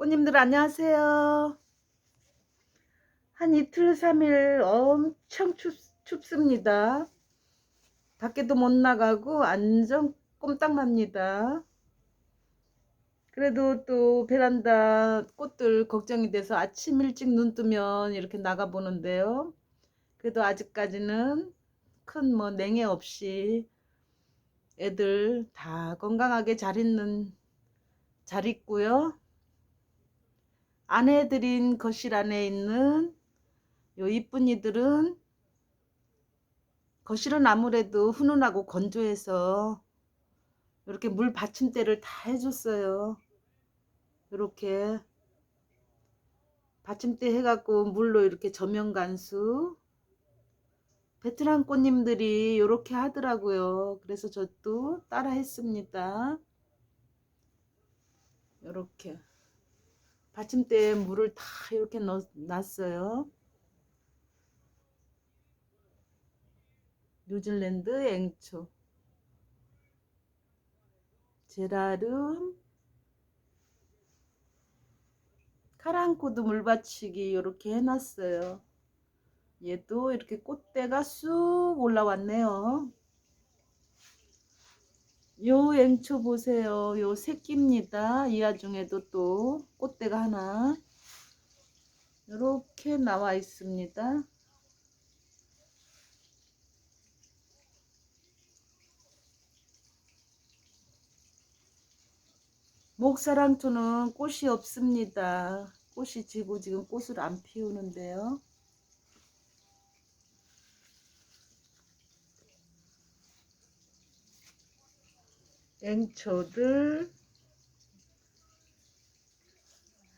꽃님들 안녕하세요. 한 이틀 삼일 엄청 춥, 춥습니다. 밖에도 못 나가고 완전 꼼딱합니다. 그래도 또 베란다 꽃들 걱정이 돼서 아침 일찍 눈 뜨면 이렇게 나가 보는데요. 그래도 아직까지는 큰 뭐 냉해 없이 애들 다 건강하게 잘 있는 잘 있고요. 안에 들인 거실 안에 있는 요 이쁜이들은 거실은 아무래도 훈훈하고 건조해서 이렇게 물 받침대를 다 해줬어요. 이렇게 받침대 해갖고 물로 이렇게 저면 간수 베트남 꽃님들이 이렇게 하더라고요. 그래서 저도 따라 했습니다. 이렇게 받침대에 물을 다 이렇게 넣, 놨어요. 뉴질랜드 앵초 제라름 카랑코드 물받치기 이렇게 해놨어요. 얘도 이렇게 꽃대가 쑥 올라왔네요. 요 앵초 보세요. 요 새끼입니다. 이 와중에도 또 꽃대가 하나 이렇게 나와 있습니다. 목사랑초는 꽃이 없습니다. 꽃이 지고 지금 꽃을 안 피우는데요. 앵초들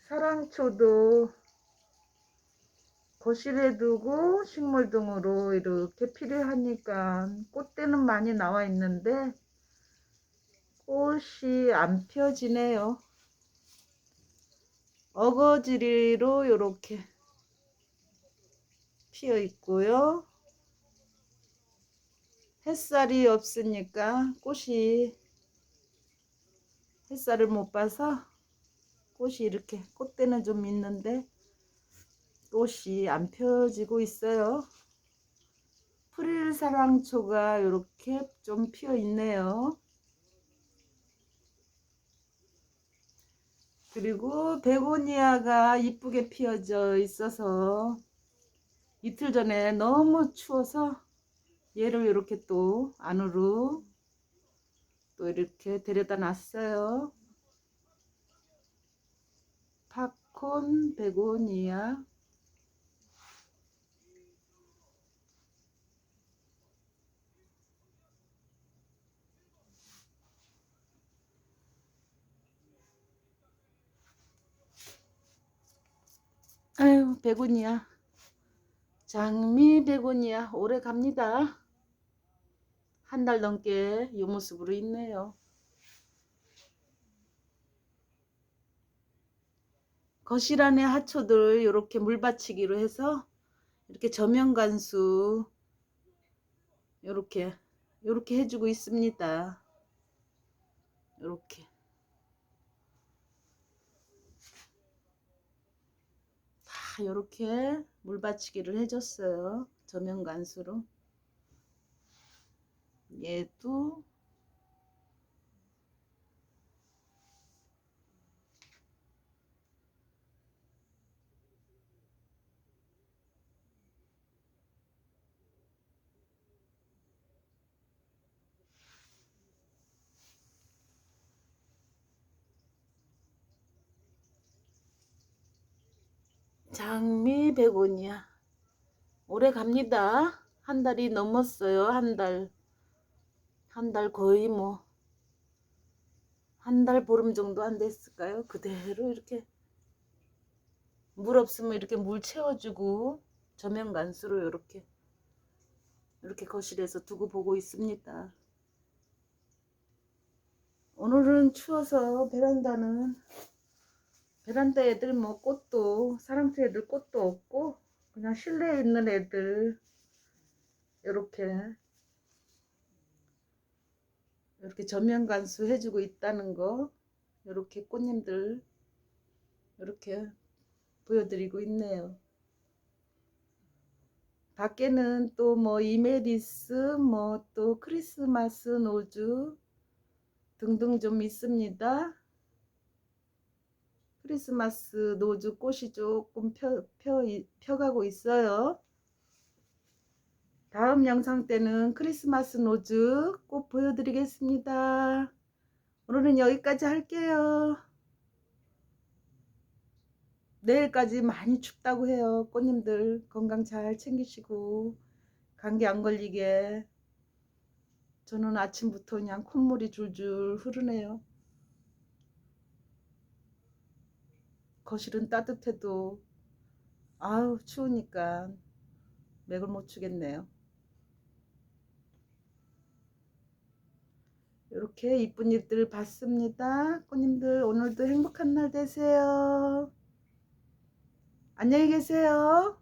사랑초도 거실에 두고 식물 등으로 이렇게 필요하니까 꽃대는 많이 나와 있는데 꽃이 안 펴지네요. 어거지리로 이렇게 피어 있고요. 햇살이 없으니까 꽃이 햇살을 못 봐서 꽃이 이렇게 꽃대는 좀 있는데 꽃이 안 펴지고 있어요. 프릴 사랑초가 이렇게 좀 피어 있네요. 그리고 베고니아가 이쁘게 피어져 있어서 이틀 전에 너무 추워서 얘를 이렇게 또 안으로 또 이렇게 데려다 놨어요. 팝콘 베고니아 아유 베고니아 장미 베고니아 오래 갑니다. 한 달 넘게 이 모습으로 있네요. 거실 안에 하초들 이렇게 물받치기로 해서 이렇게 저면 간수 이렇게 이렇게 해주고 있습니다. 이렇게 다 이렇게 물받치기를 해줬어요. 저면 간수로. 얘도 장미 베고니아 오래 갑니다. 한 달이 넘었어요. 한 달. 한 달 거의 뭐 한 달 보름 정도 안 됐을까요? 그대로 이렇게 물 없으면 이렇게 물 채워주고 저면 간수로 이렇게 이렇게 거실에서 두고 보고 있습니다. 오늘은 추워서 베란다는 베란다 애들 뭐 꽃도 사랑채 애들 꽃도 없고 그냥 실내에 있는 애들 이렇게 이렇게 전면 간수 해주고 있다는 거 이렇게 꽃님들 이렇게 보여드리고 있네요. 밖에는 또 뭐 이메리스, 뭐 또 크리스마스 노주 등등 좀 있습니다. 크리스마스 노주 꽃이 조금 펴, 펴, 펴가고 있어요. 다음 영상 때는 크리스마스 노주 꼭 보여드리겠습니다. 오늘은 여기까지 할게요. 내일까지 많이 춥다고 해요. 꽃님들 건강 잘 챙기시고 감기 안 걸리게. 저는 아침부터 그냥 콧물이 줄줄 흐르네요. 거실은 따뜻해도 아우 추우니까 맥을 못 추겠네요. 이렇게 이쁜 일들을 봤습니다. 꽃님들 오늘도 행복한 날 되세요. 안녕히 계세요.